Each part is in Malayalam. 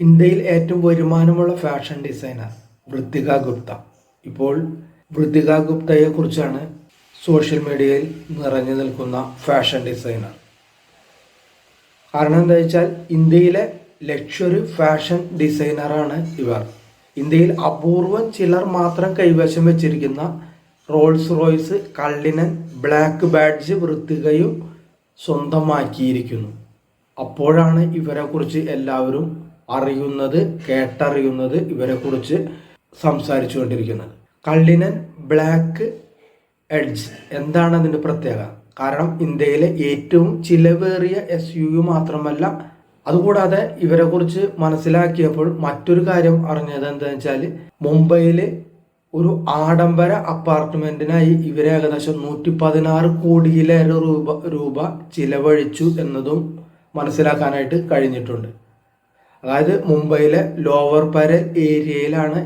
ഇന്ത്യയിൽ ഏറ്റവും വരുമാനമുള്ള ഫാഷൻ ഡിസൈനർ വൃത്തിക ഗുപ്ത. ഇപ്പോൾ വൃത്തിക ഗുപ്തയെ കുറിച്ചാണ് സോഷ്യൽ മീഡിയയിൽ നിറഞ്ഞു നിൽക്കുന്ന ഫാഷൻ ഡിസൈനർ കാരണം എന്താ വെച്ചാൽ ഇന്ത്യയിലെ ലക്ഷറി ഫാഷൻ ഡിസൈനറാണ് ഇവർ. ഇന്ത്യയിൽ അപൂർവം ചിലർ മാത്രം കൈവശം വെച്ചിരിക്കുന്ന Rolls Royce Cullinan Black Badge വൃത്തികയും സ്വന്തമാക്കിയിരിക്കുന്നു. അപ്പോഴാണ് ഇവരെക്കുറിച്ച് എല്ലാവരും അറിയുന്നത് കേട്ടറിയുന്നത് ഇവരെക്കുറിച്ച് സംസാരിച്ചു കൊണ്ടിരിക്കുന്നത് കള്ളിനൻ ബ്ലാക്ക് എഡ്ജ്. എന്താണ് അതിന്റെ പ്രത്യേകത? കാരണം ഇന്ത്യയിലെ ഏറ്റവും ചിലവേറിയ എസ് യു യു മാത്രമല്ല അതുകൂടാതെ ഇവരെക്കുറിച്ച് മനസ്സിലാക്കിയപ്പോൾ മറ്റൊരു കാര്യം അറിഞ്ഞത് എന്താണെന്ന് വെച്ചാൽ മുംബൈയിൽ ഒരു ആഡംബര അപ്പാർട്ട്മെന്റിനായി ഇവരെ ഏകദേശം നൂറ്റി പതിനാറ് കോടിയിലേറെ രൂപ രൂപ ചിലവഴിച്ചു എന്നതും മനസ്സിലാക്കാനായിട്ട് കഴിഞ്ഞിട്ടുണ്ട്. അതായത് മുംബൈയിലെ ലോവർ പരൽ ഏരിയയിലാണ്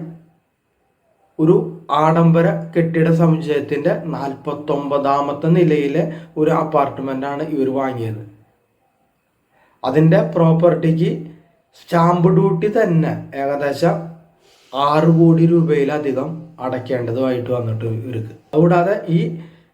ഒരു ആഡംബര കെട്ടിട സമുച്ചയത്തിന്റെ നാൽപ്പത്തൊമ്പതാമത്തെ നിലയിലെ ഒരു അപ്പാർട്ട്മെന്റ് ആണ് ഇവർ വാങ്ങിയത്. അതിന്റെ പ്രോപ്പർട്ടിക്ക് സ്റ്റാമ്പ് ഡ്യൂട്ടി തന്നെ ഏകദേശം ആറ് കോടി രൂപയിലധികം അടയ്ക്കേണ്ടതുമായിട്ട് വന്നിട്ട് ഇവർക്ക്. അതുകൂടാതെ ഈ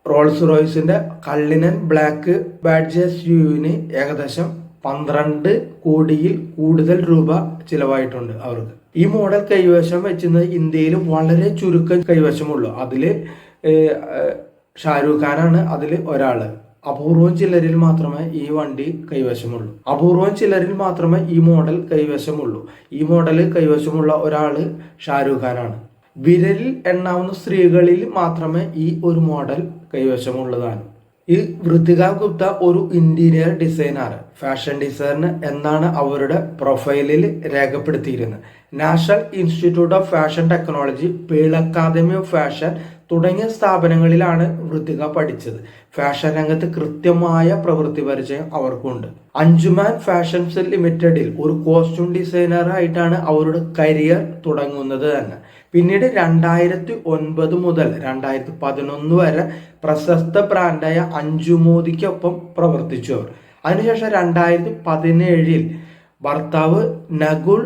റോൾസ് റോയ്സിന്റെ കള്ളിനൻ ബ്ലാക്ക് ബാഡ്ജസ് യുവിന് ഏകദേശം പന്ത്രണ്ട് കോടിയിൽ കൂടുതൽ രൂപ ചിലവായിട്ടുണ്ട് അവർക്ക്. ഈ മോഡൽ കൈവശം വെച്ചിരുന്നത് ഇന്ത്യയിൽ വളരെ ചുരുക്കം കൈവശമുള്ളൂ. അതിൽ ഷാരൂഖ് ഖാനാണ് അതിൽ ഒരാൾ. അപൂർവം ചിലരിൽ മാത്രമേ ഈ വണ്ടി കൈവശമുള്ളൂ. അപൂർവം ചിലരിൽ മാത്രമേ ഈ മോഡൽ കൈവശമുള്ളൂ. ഈ മോഡൽ കൈവശമുള്ള ഒരാൾ ഷാരൂഖ് ഖാനാണ്. വിരലിൽ എണ്ണാവുന്ന സ്ത്രീകളിൽ മാത്രമേ ഈ ഒരു മോഡൽ കൈവശമുള്ളതാണ്. ഈ വൃത്തിക ഗുപ്ത ഒരു ഇന്റീരിയർ ഡിസൈനർ ഫാഷൻ ഡിസൈനർ എന്നാണ് അവരുടെ പ്രൊഫൈലിൽ രേഖപ്പെടുത്തിയിരുന്നത്. National Institute of Fashion Technology Pearl Academy of Fashion തുടങ്ങിയ സ്ഥാപനങ്ങളിലാണ് വൃത്തിക പഠിച്ചത്. ഫാഷൻ രംഗത്ത് കൃത്യമായ പ്രവൃത്തി പരിചയം അവർക്കുണ്ട്. അഞ്ജുമാൻ ഫാഷൻസ് ലിമിറ്റഡിൽ ഒരു കോസ്റ്റ്യൂം ഡിസൈനർ ആയിട്ടാണ് അവരുടെ കരിയർ തുടങ്ങുന്നത് തന്നെ. പിന്നീട് രണ്ടായിരത്തി ഒൻപത് മുതൽ രണ്ടായിരത്തി പതിനൊന്ന് വരെ പ്രശസ്ത ബ്രാൻഡായ അഞ്ജുമോദിക്കൊപ്പം പ്രവർത്തിച്ചു അവർ. അതിനുശേഷം രണ്ടായിരത്തി പതിനേഴിൽ ഭർത്താവ് നഗുൾ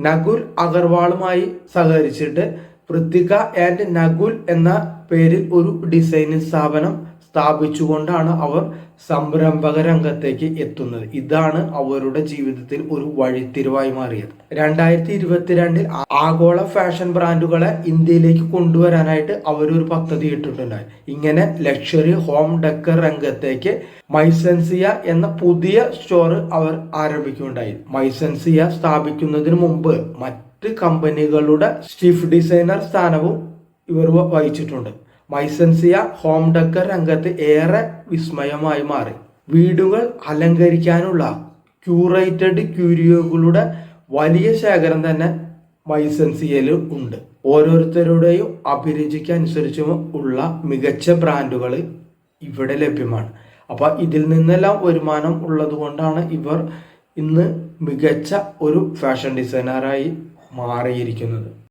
നഗുൽ അഗർവാളുമായി സഹകരിച്ചിട്ട് പൃഥ്വിക ആൻഡ് നഗുൽ എന്ന പേരിൽ ഒരു ഡിസൈനിങ് സ്ഥാപനം സ്ഥാപിച്ചുകൊണ്ടാണ് അവർ സംരംഭക രംഗത്തേക്ക് എത്തുന്നത്. ഇതാണ് അവരുടെ ജീവിതത്തിൽ ഒരു വഴിത്തിരിവായി മാറിയത്. രണ്ടായിരത്തി ഇരുപത്തിരണ്ടിൽ ആഗോള ഫാഷൻ ബ്രാൻഡുകളെ ഇന്ത്യയിലേക്ക് കൊണ്ടുവരാനായിട്ട് അവരൊരു പദ്ധതി ഇട്ടിട്ടുണ്ടായി. ഇങ്ങനെ ലക്ഷറി ഹോം ഡെക്കർ രംഗത്തേക്ക് മൈസൻസിയ എന്ന പുതിയ സ്റ്റോർ അവർ ആരംഭിക്കുകയുണ്ടായി. മൈസൻസിയ സ്ഥാപിക്കുന്നതിന് മുമ്പ് മറ്റ് കമ്പനികളുടെ ചീഫ് ഡിസൈനർ സ്ഥാനവും ഇവർ വഹിച്ചിട്ടുണ്ട്. മൈസൻസിയ ഹോം ഡെക്കർ രംഗത്ത് ഏറെ വിസ്മയമായി മാറി. വീടുകൾ അലങ്കരിക്കാനുള്ള ക്യൂറേറ്റഡ് ക്യൂരിയോകളുടെ വലിയ ശേഖരം തന്നെ മൈസൻസിയയിൽ ഉണ്ട്. ഓരോരുത്തരുടെയും അഭിരുചിക്ക് അനുസരിച്ചും ഉള്ള മികച്ച ബ്രാൻഡുകൾ ഇവിടെ ലഭ്യമാണ്. അപ്പോൾ ഇതിൽ നിന്നെല്ലാം വരുമാനം ഉള്ളതുകൊണ്ടാണ് ഇവർ ഇന്ന് മികച്ച ഒരു ഫാഷൻ ഡിസൈനറായി മാറിയിരിക്കുന്നത്.